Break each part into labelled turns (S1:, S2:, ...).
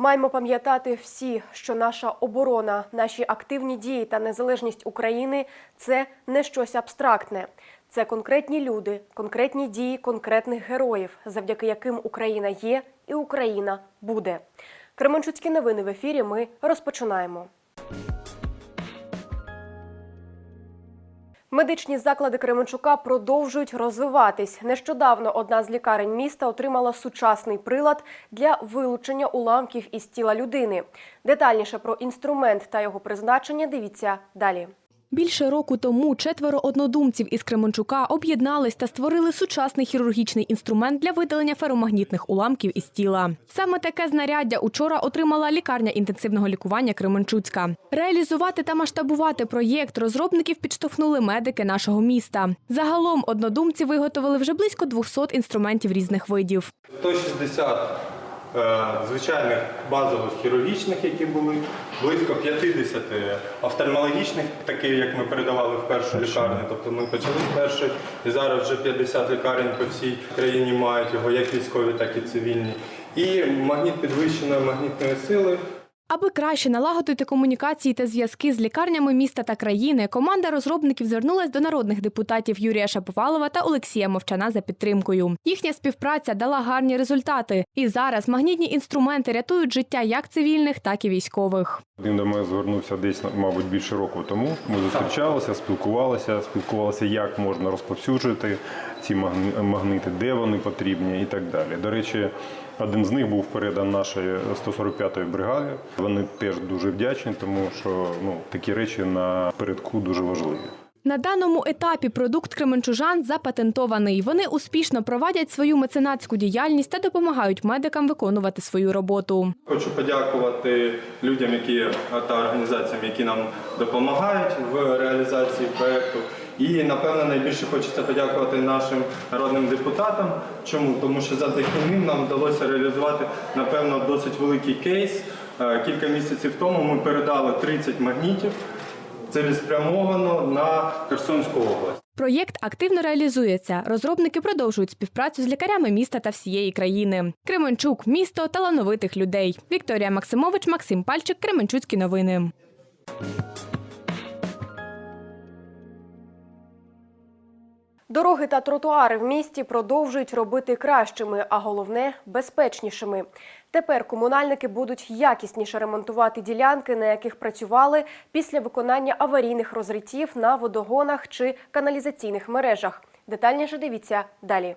S1: Маємо пам'ятати всі, що наша оборона, наші активні дії та незалежність України це не щось абстрактне. Це конкретні люди, конкретні дії конкретних героїв, завдяки яким Україна є і Україна буде. Кременчуцькі новини в ефірі. Ми розпочинаємо. Медичні заклади Кременчука продовжують розвиватись. Нещодавно одна з лікарень міста отримала сучасний прилад для вилучення уламків із тіла людини. Детальніше про інструмент та його призначення дивіться далі.
S2: Більше року тому четверо однодумців із Кременчука об'єднались та створили сучасний хірургічний інструмент для видалення феромагнітних уламків із тіла. Саме таке знаряддя учора отримала лікарня інтенсивного лікування Кременчуцька. Реалізувати та масштабувати проєкт розробників підштовхнули медики нашого міста. Загалом однодумці виготовили вже близько 200 інструментів різних видів.
S3: 160 е, звичайних базових хірургічних, які були, близько 50 офтальмологічних, таких, як ми передавали в першу лікарню. Тобто ми почали з першої, і зараз вже 50 лікарень по всій країні мають його, як військові, так і цивільні. І магніт підвищеної магнітної сили.
S2: Аби краще налагодити комунікації та зв'язки з лікарнями міста та країни, команда розробників звернулась до народних депутатів Юрія Шаповалова та Олексія Мовчана за підтримкою. Їхня співпраця дала гарні результати, і зараз магнітні інструменти рятують життя як цивільних, так і військових.
S4: Він до мене звернувся десь, мабуть, більше року тому. Ми зустрічалися, спілкувалися, спілкувалися, як можна розповсюджувати ці магнити, де вони потрібні і так далі. До речі, один з них був передан нашої 145-ї бригаді. Вони теж дуже вдячні, тому що ну, такі речі на передку дуже важливі.
S2: На даному етапі продукт кременчужан запатентований. Вони успішно провадять свою меценатську діяльність та допомагають медикам виконувати свою роботу.
S3: Хочу подякувати людям, які та організаціям, які нам допомагають в реалізації проекту. І напевно найбільше хочеться подякувати нашим народним депутатам. Чому? Тому що завдяки ним нам вдалося реалізувати напевно досить великий кейс. Е, Кілька місяців тому ми передали 30 магнітів цілеспрямовано на Херсонську область.
S2: Проєкт активно реалізується. Розробники продовжують співпрацю з лікарями міста та всієї країни. Кременчук місто талановитих людей. Вікторія Максимович, Максим Пальчик, Кременчуцькі новини.
S1: Дороги та тротуари в місті продовжують робити кращими, а головне безпечнішими. Тепер комунальники будуть якісніше ремонтувати ділянки, на яких працювали після виконання аварійних розриттів на водогонах чи каналізаційних мережах. Детальніше дивіться далі.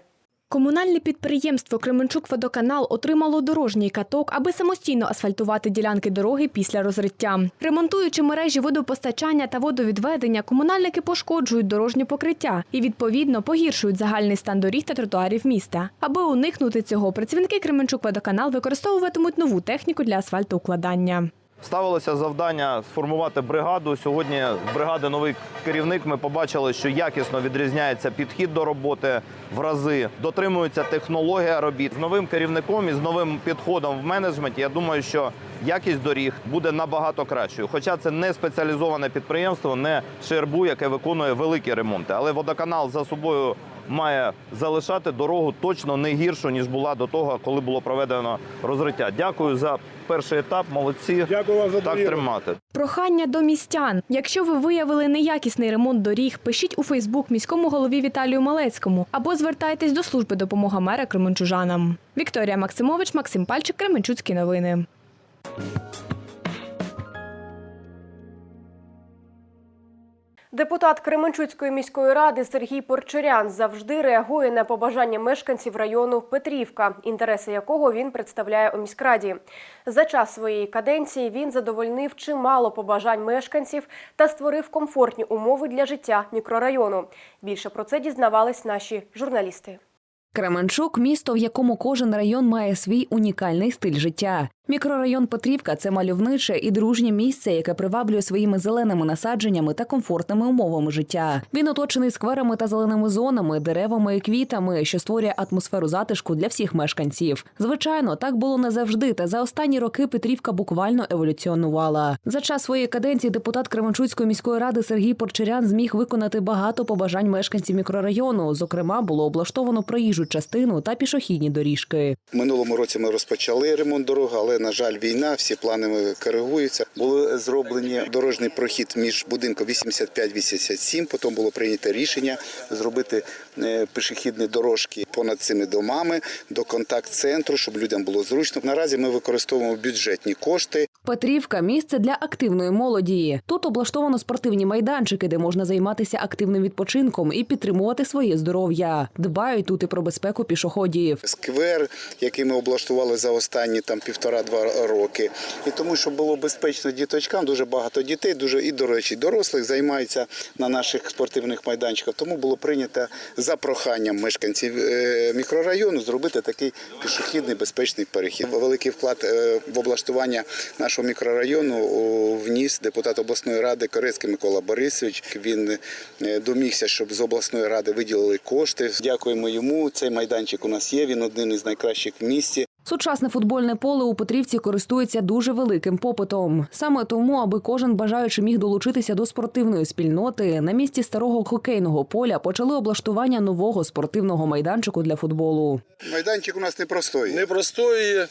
S2: Комунальне підприємство Кременчук-Водоканал отримало дорожній каток, аби самостійно асфальтувати ділянки дороги після розриття. Ремонтуючи мережі водопостачання та водовідведення, комунальники пошкоджують дорожнє покриття і відповідно погіршують загальний стан доріг та тротуарів міста. Аби уникнути цього, працівники Кременчук-Водоканал використовуватимуть нову техніку для асфальтоукладання.
S5: Ставилося завдання сформувати бригаду. Сьогодні бригади новий керівник. Ми побачили, що якісно відрізняється підхід до роботи в рази, дотримується технологія робіт. З новим керівником і з новим підходом в менеджменті. Я думаю, що якість доріг буде набагато кращою. Хоча це не спеціалізоване підприємство, не ШРБУ, яке виконує великі ремонти. Але водоканал за собою має залишати дорогу точно не гіршу ніж була до того, коли було проведено розриття. Дякую за перший етап. Молодці.
S6: Дякую вам за
S5: так
S6: довіру.
S5: тримати.
S2: Прохання до містян. Якщо ви виявили неякісний ремонт доріг, пишіть у Фейсбук міському голові Віталію Малецькому або звертайтесь до служби допомога мера Кременчужанам. Вікторія Максимович, Максим Пальчик, Кременчуцькі новини.
S1: Депутат Кременчуцької міської ради Сергій Порчерян завжди реагує на побажання мешканців району Петрівка, інтереси якого він представляє у міськраді. За час своєї каденції він задовольнив чимало побажань мешканців та створив комфортні умови для життя мікрорайону. Більше про це дізнавались наші журналісти.
S7: Кременчук місто, в якому кожен район має свій унікальний стиль життя. Мікрорайон Петрівка це мальовниче і дружнє місце, яке приваблює своїми зеленими насадженнями та комфортними умовами життя. Він оточений скверами та зеленими зонами, деревами і квітами, що створює атмосферу затишку для всіх мешканців. Звичайно, так було не завжди. Та за останні роки Петрівка буквально еволюціонувала. За час своєї каденції депутат Кременчуцької міської ради Сергій Порчерян зміг виконати багато побажань мешканців мікрорайону. Зокрема, було облаштовано проїжджу частину та пішохідні доріжки.
S6: Минулому році ми розпочали ремонт дорог, але на жаль, війна, всі плани коригуються. Були зроблені дорожній прохід між будинком 85-87, потім було прийнято рішення зробити пішохідні дорожки понад цими домами до контакт-центру, щоб людям було зручно. Наразі ми використовуємо бюджетні кошти.
S7: Петрівка місце для активної молоді. Тут облаштовано спортивні майданчики, де можна займатися активним відпочинком і підтримувати своє здоров'я. Дбають тут і про безпеку пішоходів.
S6: сквер, який ми облаштували за останні там півтора-два роки. І тому, щоб було безпечно діточкам, дуже багато дітей, дуже і до речі, дорослих займаються на наших спортивних майданчиках. Тому було прийнято за проханням мешканців е, мікрорайону зробити такий пішохідний безпечний перехід. Великий вклад е, в облаштування нашого мікрорайону вніс депутат обласної ради Корецький Микола Борисович. Він е, домігся, щоб з обласної ради виділили кошти. Дякуємо йому. Цей майданчик у нас є. Він один із найкращих в місті.
S7: Сучасне футбольне поле у Петрівці користується дуже великим попитом. Саме тому, аби кожен бажаючий міг долучитися до спортивної спільноти, на місці старого хокейного поля почали облаштування нового спортивного майданчику для футболу.
S6: Майданчик у нас непростой.
S8: непростої.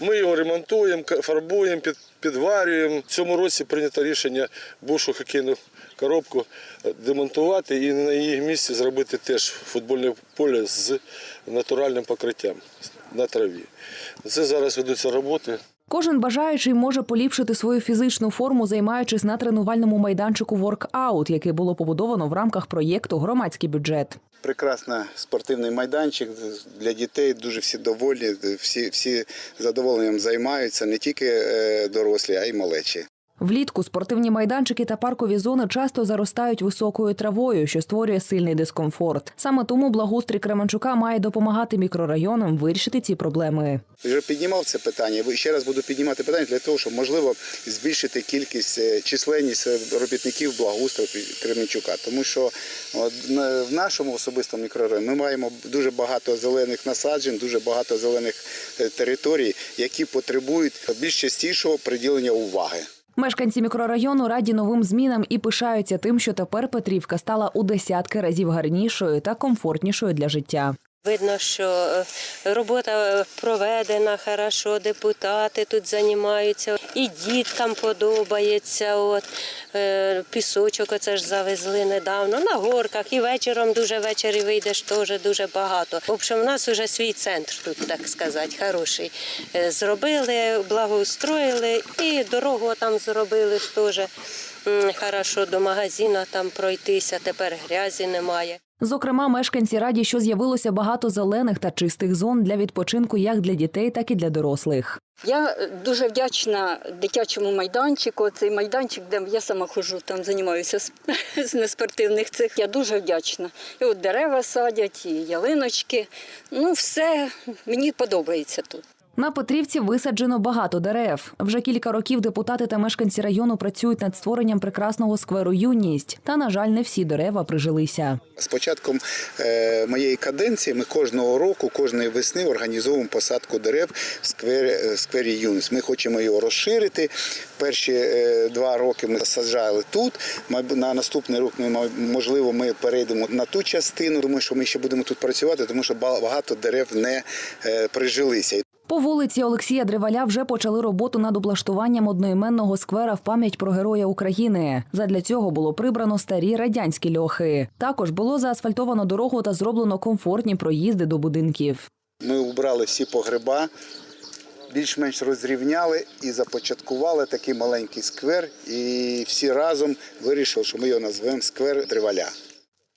S8: Ми його ремонтуємо, фарбуємо, підварюємо. В цьому році прийнято рішення бувшу хокейну коробку е, демонтувати і на її місці зробити теж футбольне поле з натуральним покриттям на траві. Це зараз ведуться роботи.
S7: Кожен бажаючий може поліпшити свою фізичну форму, займаючись на тренувальному майданчику «Воркаут», який було побудовано в рамках проєкту Громадський бюджет.
S6: Прекрасний спортивний майданчик для дітей. Дуже всі довольні, всі, всі задоволенням займаються, не тільки е, дорослі, а й малечі.
S7: Влітку спортивні майданчики та паркові зони часто заростають високою травою, що створює сильний дискомфорт. Саме тому благоустрій Кременчука має допомагати мікрорайонам вирішити ці проблеми.
S6: Я вже піднімав це питання. Ще раз буду піднімати питання для того, щоб можливо збільшити кількість е, численність е, робітників благоустрою Кременчука. Тому що в нашому особистому мікрорайоні ми маємо дуже багато зелених насаджень, дуже багато зелених е, територій, які потребують більш частішого приділення уваги.
S7: Мешканці мікрорайону раді новим змінам і пишаються тим, що тепер Петрівка стала у десятки разів гарнішою та комфортнішою для життя.
S9: Видно, що е, робота проведена хорошо, депутати тут займаються, і діткам подобається. От е, пісочок оце ж завезли недавно на горках, і вечором дуже ввечері вийдеш теж дуже багато. В общем, у нас вже свій центр тут, так сказати, хороший. Е, Зробили, благоустроїли і дорогу там зробили теж. Хорошо до магазину там пройтися, тепер грязі немає.
S7: Зокрема, мешканці раді, що з'явилося багато зелених та чистих зон для відпочинку як для дітей, так і для дорослих.
S10: Я е, дуже вдячна дитячому майданчику. Цей майданчик, де я сама ходжу, там займаюся з неспортивних цих. Я дуже вдячна. І от дерева садять, і ялиночки. Ну, все мені подобається тут.
S7: На Петрівці висаджено багато дерев. Вже кілька років депутати та мешканці району працюють над створенням прекрасного скверу юність. Та, на жаль, не всі дерева прижилися.
S6: З початком е, моєї каденції ми кожного року, кожної весни організовуємо посадку дерев в сквері, е, в сквері Юнус. Ми хочемо його розширити. Перші е, два роки ми саджали тут. На наступний рік ми можливо ми перейдемо на ту частину. Думаю, що ми ще будемо тут працювати, тому що ба- багато дерев не прижилися.
S7: По вулиці Олексія Древаля вже почали роботу над облаштуванням одноіменного сквера в пам'ять про героя України. Задля цього було прибрано старі радянські льохи. Також було заасфальтовано дорогу та зроблено комфортні проїзди до будинків.
S6: Ми убрали всі погреба, більш-менш розрівняли і започаткували такий маленький сквер. І всі разом вирішили, що ми його назвемо сквер Древаля.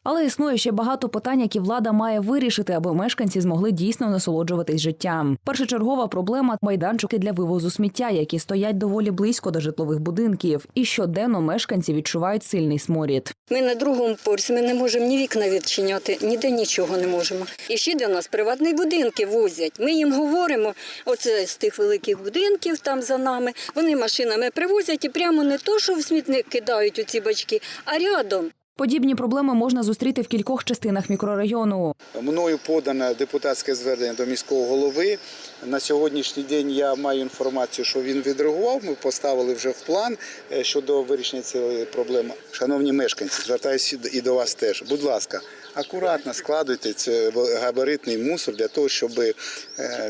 S7: Але існує ще багато питань, які влада має вирішити, аби мешканці змогли дійсно насолоджуватись життям. Першочергова проблема майданчики для вивозу сміття, які стоять доволі близько до житлових будинків, і щоденно мешканці відчувають сильний сморід.
S10: Ми на другому поверсі, ми не можемо ні вікна відчиняти, ніде нічого не можемо. І ще до нас приватні будинки возять. Ми їм говоримо, оце з тих великих будинків там за нами. Вони машинами привозять і прямо не то, що в смітник кидають у ці бачки, а рядом.
S7: Подібні проблеми можна зустріти в кількох частинах мікрорайону.
S6: Мною подане депутатське звернення до міського голови. На сьогоднішній день я маю інформацію, що він відреагував. Ми поставили вже в план е, щодо вирішення цієї проблеми. Шановні мешканці, звертаюся і до вас теж. Будь ласка, акуратно складуйте цей габаритний мусор для того, щоб е,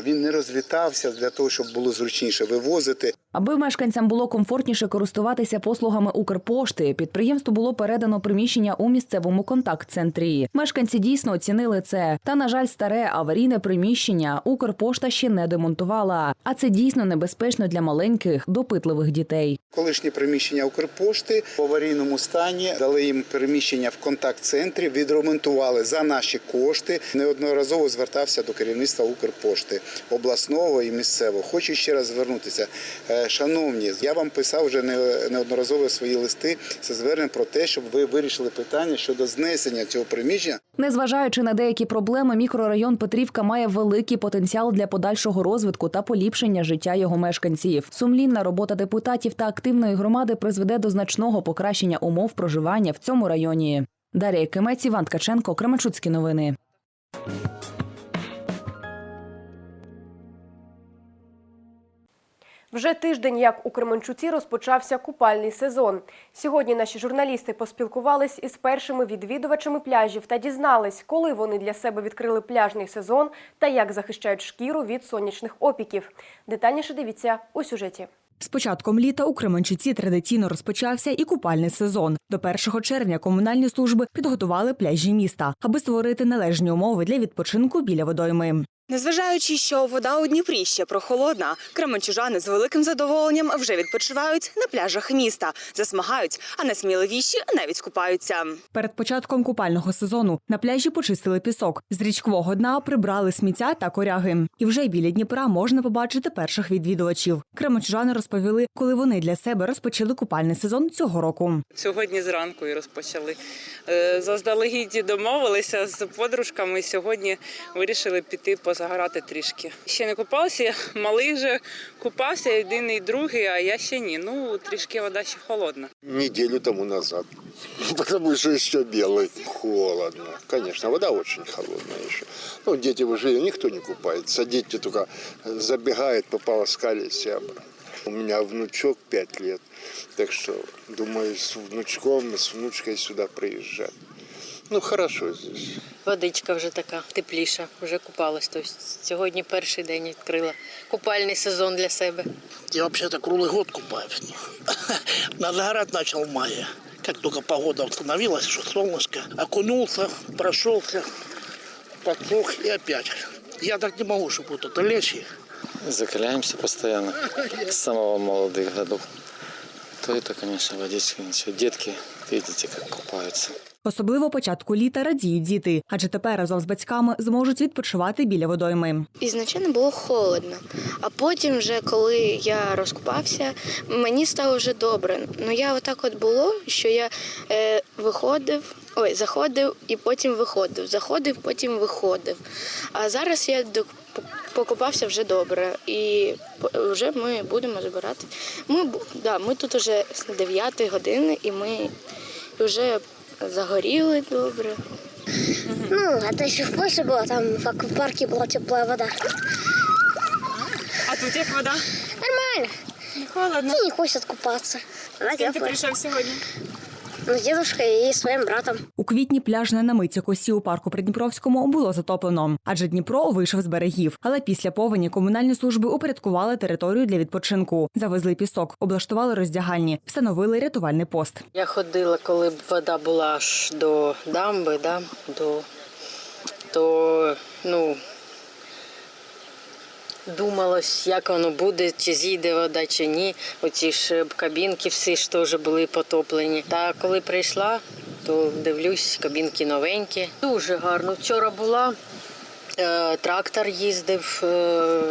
S6: він не розлітався, для того, щоб було зручніше вивозити.
S7: Аби мешканцям було комфортніше користуватися послугами Укрпошти, підприємству було передано приміщення у місцевому контакт-центрі. Мешканці дійсно оцінили це. Та, на жаль, старе аварійне приміщення Укрпошта ще не демонтувала. А це дійсно небезпечно для маленьких, допитливих дітей.
S6: Колишнє приміщення Укрпошти в аварійному стані дали їм приміщення в контакт-центрі, відремонтували за наші кошти. Неодноразово звертався до керівництва Укрпошти обласного і місцевого. Хочу ще раз звернутися. Е, Шановні, я вам писав вже не- неодноразово свої листи з зверненням про те, щоб ви вирішили питання щодо знесення цього приміщення.
S7: Незважаючи на деякі проблеми, мікрорайон Петрівка має великий потенціал для подальшого розвитку та поліпшення життя його мешканців. Сумлінна робота депутатів та активної громади призведе до значного покращення умов проживання в цьому районі. Дар'я Кимець, Іван Ткаченко, Кременчуцькі новини.
S1: Вже тиждень, як у Кременчуці розпочався купальний сезон. Сьогодні наші журналісти поспілкувались із першими відвідувачами пляжів та дізнались, коли вони для себе відкрили пляжний сезон та як захищають шкіру від сонячних опіків. Детальніше дивіться у сюжеті.
S11: З початком літа у Кременчуці традиційно розпочався і купальний сезон. До 1 червня комунальні служби підготували пляжі міста, аби створити належні умови для відпочинку біля водойми.
S12: Незважаючи, що вода у Дніпрі ще прохолодна, кременчужани з великим задоволенням вже відпочивають на пляжах міста, засмагають, а найсміливіші навіть купаються.
S11: Перед початком купального сезону на пляжі почистили пісок. З річкового дна прибрали сміття та коряги. І вже біля Дніпра можна побачити перших відвідувачів. Кременчужани розповіли, коли вони для себе розпочали купальний сезон цього року.
S13: Сьогодні зранку і розпочали. Е, Заздалегідь домовилися з подружками. Сьогодні вирішили піти позагорати трішки. Ще не купався, я малий вже купався, єдиний, і другий, а я ще ні. Ну трішки вода ще холодна.
S14: неделю тому назад. Потому что еще белый. Холодно. Конечно, вода очень холодная еще. Ну, дети уже никто не купается. Дети только забегают, пополоскались и обратно. У меня внучок 5 лет. Так что, думаю, с внучком, с внучкой сюда приезжать. Ну, хорошо здесь.
S9: Водичка вже така тепліша, вже купалась. Тобто сьогодні перший день відкрила купальний сезон для себе.
S15: Я вообще-то круглый год купаюсь. На загорать начал в мае. Как только погода установилась, что солнышко, окунулся, прошелся, подсох и опять. Я так не могу, чтобы вот это лечь и
S16: Закаляемся постоянно с самого молодых годов. То это, конечно, водичка, ничего. Детки, видите, как купаются.
S11: Особливо початку літа радіють діти, адже тепер разом з батьками зможуть відпочивати біля водойми.
S17: Ізначально було холодно, а потім, вже коли я розкупався, мені стало вже добре. Ну я отак от було, що я е, виходив, ой, заходив і потім виходив. Заходив, потім виходив. А зараз я до- покупався вже добре, і по- вже ми будемо збирати. Ми бу- да, ми тут вже з 9 години, і ми вже загоріли добре.
S18: Ну, это еще в Польше было, там в аквапарке была теплая вода.
S12: А тут як вода?
S18: Нормально.
S12: Не холодно.
S18: И не хочет купаться. Она
S12: З ким ти
S18: теплая.
S12: прийшов сьогодні?
S18: Ну, с дедушкой и своим братом.
S11: У квітні пляжне на митці косі у парку Придніпровському було затоплено, адже Дніпро вийшов з берегів. Але після повені комунальні служби упорядкували територію для відпочинку, завезли пісок, облаштували роздягальні, встановили рятувальний пост.
S9: Я ходила, коли вода була аж до дамби, да, до, то ну, думалось, як воно буде, чи зійде вода, чи ні. Оці ж кабінки всі ж теж були потоплені. Та коли прийшла, то дивлюсь, кабінки новенькі. Дуже гарно. Вчора була. Е, Трактор їздив, е,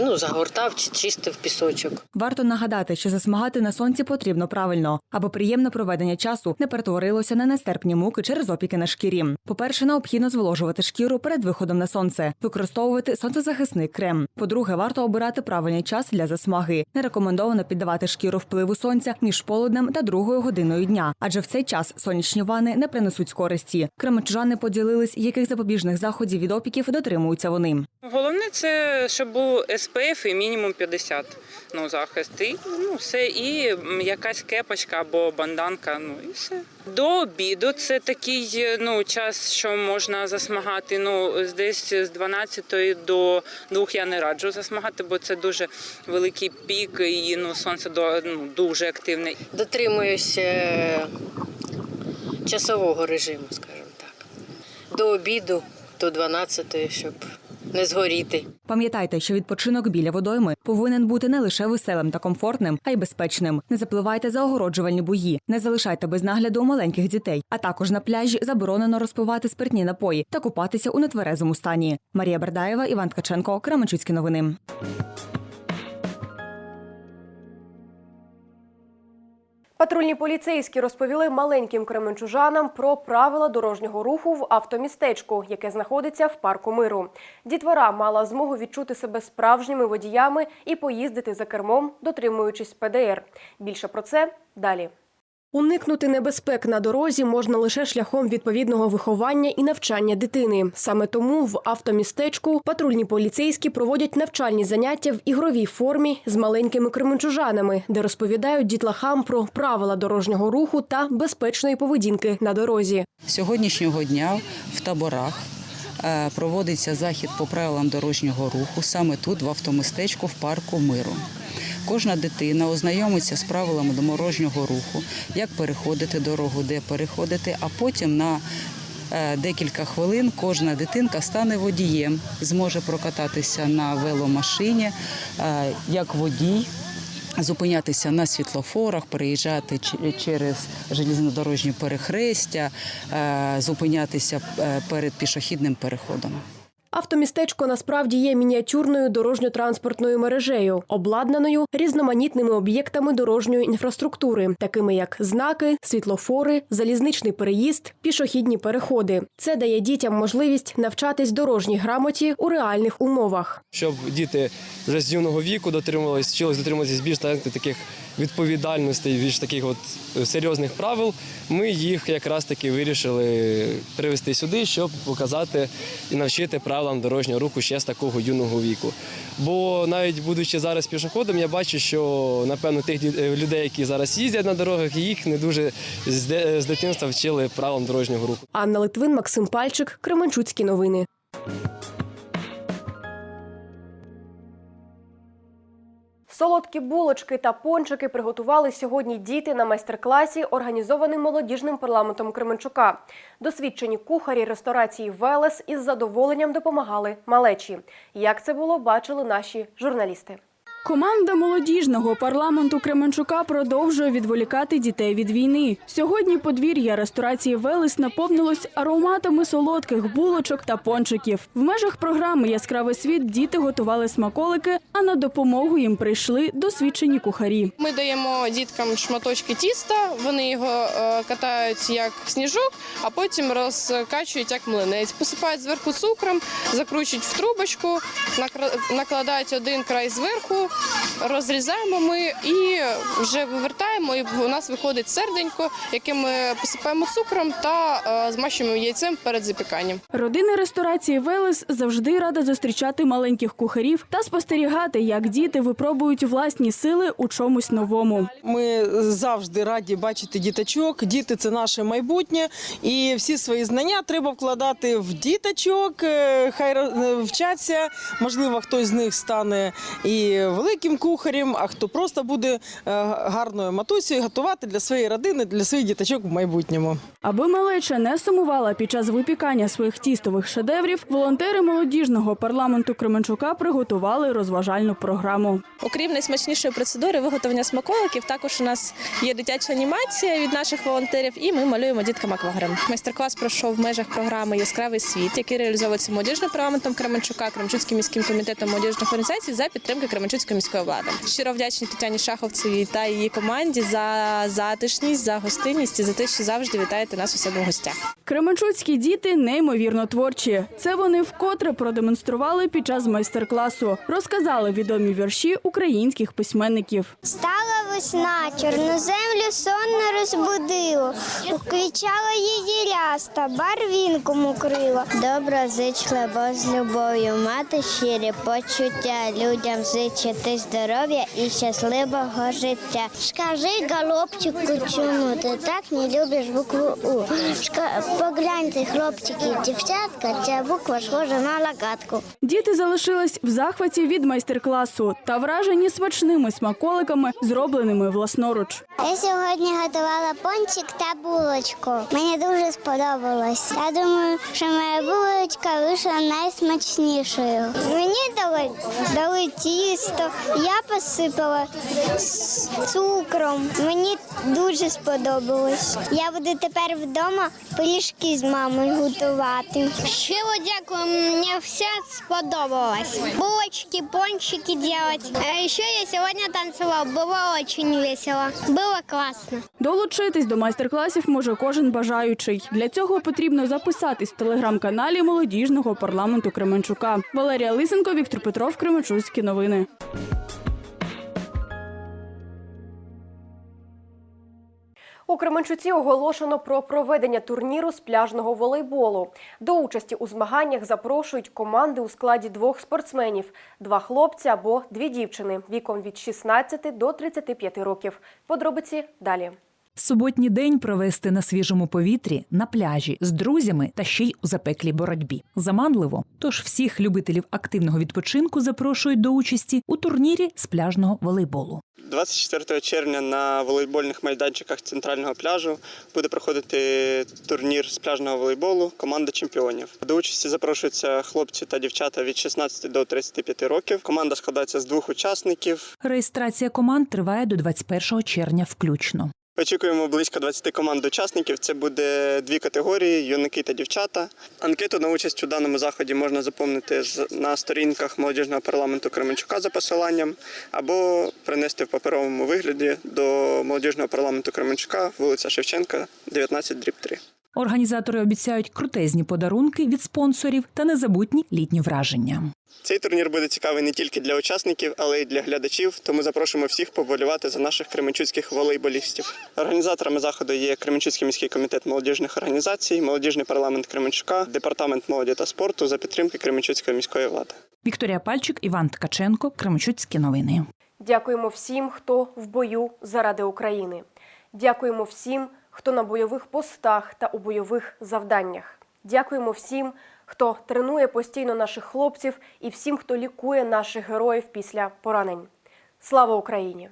S9: ну, загортав чи чистив пісочок.
S11: Варто нагадати, що засмагати на сонці потрібно правильно, аби приємне проведення часу не перетворилося на нестерпні муки через опіки на шкірі. По-перше, необхідно зволожувати шкіру перед виходом на сонце, використовувати сонцезахисний крем. По-друге, варто обирати правильний час для засмаги. Не рекомендовано піддавати шкіру впливу сонця між полуднем та другою годиною дня, адже в цей час сонячні вани не принесуть користі. Кременчужани поділились, яких запобіжних заходів від опіків дотримуються вони.
S13: Головне це щоб був СПФ і мінімум 50 ну, захист. І ну, все, і якась кепочка або банданка. Ну і все. До обіду це такий ну, час, що можна засмагати. Ну, десь з 12 до 2 я не раджу засмагати, бо це дуже великий пік, і ну, сонце до- ну, дуже активне.
S9: Дотримуюсь е, часового режиму, скажімо так. До обіду, до 12, щоб не згоріти.
S11: Пам'ятайте, що відпочинок біля водойми повинен бути не лише веселим та комфортним, а й безпечним. Не запливайте за огороджувальні бої, не залишайте без нагляду маленьких дітей. А також на пляжі заборонено розпивати спиртні напої та купатися у нетверезому стані. Марія Бердаєва, Іван Ткаченко, Кременчуцькі новини.
S1: Патрульні поліцейські розповіли маленьким кременчужанам про правила дорожнього руху в автомістечку, яке знаходиться в парку миру. Дітвора мала змогу відчути себе справжніми водіями і поїздити за кермом, дотримуючись ПДР. Більше про це далі. Уникнути небезпек на дорозі можна лише шляхом відповідного виховання і навчання дитини. Саме тому в автомістечку патрульні поліцейські проводять навчальні заняття в ігровій формі з маленькими кременчужанами, де розповідають дітлахам про правила дорожнього руху та безпечної поведінки на дорозі.
S15: Сьогоднішнього дня в таборах е, проводиться захід по правилам дорожнього руху саме тут, в автомістечку, в парку миру. Кожна дитина ознайомиться з правилами дорожнього руху, як переходити дорогу, де переходити, а потім на е, декілька хвилин кожна дитинка стане водієм, зможе прокататися на веломашині е, як водій. Зупинятися на світлофорах, переїжджати через железнодорожні перехрестя, е, зупинятися перед пішохідним переходом.
S1: Автомістечко насправді є мініатюрною дорожньо-транспортною мережею, обладнаною різноманітними об'єктами дорожньої інфраструктури, такими як знаки, світлофори, залізничний переїзд, пішохідні переходи. Це дає дітям можливість навчатись дорожній грамоті у реальних умовах.
S19: щоб діти вже з юного віку дотримувалися, вчились дотримуватися більш таких відповідальностей, більш таких от е, серйозних правил. Ми їх якраз таки вирішили привезти сюди, щоб показати і навчити правилам дорожнього руху ще з такого юного віку. Бо навіть будучи зараз пішоходом, я бачу, що напевно тих е, людей, які зараз їздять на дорогах, їх не дуже з дитинства вчили правилам дорожнього руху.
S1: Анна Литвин, Максим Пальчик, Кременчуцькі новини. Солодкі булочки та пончики приготували сьогодні діти на майстер-класі, організованим молодіжним парламентом Кременчука. Досвідчені кухарі ресторації Велес із задоволенням допомагали малечі. Як це було, бачили наші журналісти.
S20: Команда молодіжного парламенту Кременчука продовжує відволікати дітей від війни. Сьогодні подвір'я ресторації Велес наповнилось ароматами солодких булочок та пончиків. В межах програми Яскравий світ діти готували смаколики, а на допомогу їм прийшли досвідчені кухарі.
S21: Ми даємо діткам шматочки тіста, вони його е, катають як сніжок, а потім розкачують як млинець. Посипають зверху цукром, закручують в трубочку, накладають один край зверху, розрізаємо ми і вже вивертаємо. І у нас виходить серденько, яке ми посипаємо цукром та е, змащуємо яйцем перед запіканням.
S20: Родина ресторації Велес завжди рада зустрічати маленьких кухарів та спостерігати, як діти випробують власні сили у чомусь новому.
S22: Ми завжди раді бачити діточок. Діти це наше майбутнє, і всі свої знання треба вкладати в діточок. е, Хай вчаться. Можливо, хтось з них стане і великим кухарем, а хто просто буде е, гарною матусею готувати для своєї родини, для своїх діточок в майбутньому.
S20: Аби малеча не сумувала під час випікання своїх тістових шедеврів, волонтери молодіжного парламенту Кременчука приготували розважальну програму.
S23: Окрім найсмачнішої процедури виготовлення смаколиків, також у нас є дитяча анімація від наших волонтерів, і ми малюємо діткам акваграм. Майстер-клас пройшов в межах програми Яскравий світ, який реалізовується молодіжним парламентом Кременчука, Кременчуцьким міським комітетом молодіжних організацій за підтримки Кременчуцької міської влади. Щиро вдячні Тетяні Шаховцевій та її команді за затишність, за гостинність і за те, що завжди вітаєте нас у себе в гостях.
S20: Кременчуцькі діти неймовірно творчі. Це вони вкотре продемонстрували під час майстер-класу. Розказали відомі вірші українських письменників.
S18: Стала весна, чорну землю сонно розбудило, уквічала її ряста, барвінком укрила. Добро зичливо з любов'ю, мати щирі почуття, людям зичити здоров'я і щасливого життя. Скажи, голубчику, чому ти так не любиш букву У? Шка- Погляньте, хлопчики дівчатка, ця буква схожа на лагатку.
S20: Діти залишились в захваті від майстер-класу та вражені смачними смаколиками, зробленими власноруч.
S18: Я сьогодні готувала пончик та булочку. Мені дуже сподобалось. Я думаю, що моя булочка вийшла найсмачнішою. Мені дали, дали тісто, я посипала з цукром. Мені дуже сподобалось. Я буду тепер вдома пиріжки з мамою готувати. Щиро дякую, мені все сподобалось. Булочки, пончики делать. А ще я сьогодні танцювала, було дуже весело. Було класно.
S20: Долучитись до майстер-класів може кожен бажаючий. Для цього потрібно записатись в телеграм-каналі молодіжного парламенту Кременчука. Валерія Лисенко, Віктор Петров, Кременчуцькі новини.
S1: У Кременчуці оголошено про проведення турніру з пляжного волейболу. До участі у змаганнях запрошують команди у складі двох спортсменів: два хлопці або дві дівчини віком від 16 до 35 років. Подробиці далі.
S24: Суботній день провести на свіжому повітрі, на пляжі з друзями та ще й у запеклій боротьбі. Заманливо. Тож всіх любителів активного відпочинку запрошують до участі у турнірі з пляжного волейболу.
S25: 24 червня на волейбольних майданчиках центрального пляжу буде проходити турнір з пляжного волейболу Команда чемпіонів. До участі запрошуються хлопці та дівчата від 16 до 35 років. Команда складається з двох учасників.
S24: Реєстрація команд триває до 21 червня включно.
S25: Очікуємо близько 20 команд учасників. Це буде дві категорії: юнаки та дівчата. Анкету на участь у даному заході можна заповнити на сторінках молодіжного парламенту Кременчука за посиланням, або принести в паперовому вигляді до молодіжного парламенту Кременчука, вулиця Шевченка, 19 дріб 3.
S24: Організатори обіцяють крутезні подарунки від спонсорів та незабутні літні враження.
S25: Цей турнір буде цікавий не тільки для учасників, але й для глядачів. Тому запрошуємо всіх поболівати за наших кременчуцьких волейболістів. Організаторами заходу є Кременчуцький міський комітет молодіжних організацій, молодіжний парламент Кременчука, департамент молоді та спорту за підтримки Кременчуцької міської влади.
S24: Вікторія Пальчик, Іван Ткаченко, Кременчуцькі новини.
S1: Дякуємо всім, хто в бою заради України. Дякуємо всім, хто на бойових постах та у бойових завданнях. Дякуємо всім, хто тренує постійно наших хлопців і всім, хто лікує наших героїв після поранень. Слава Україні!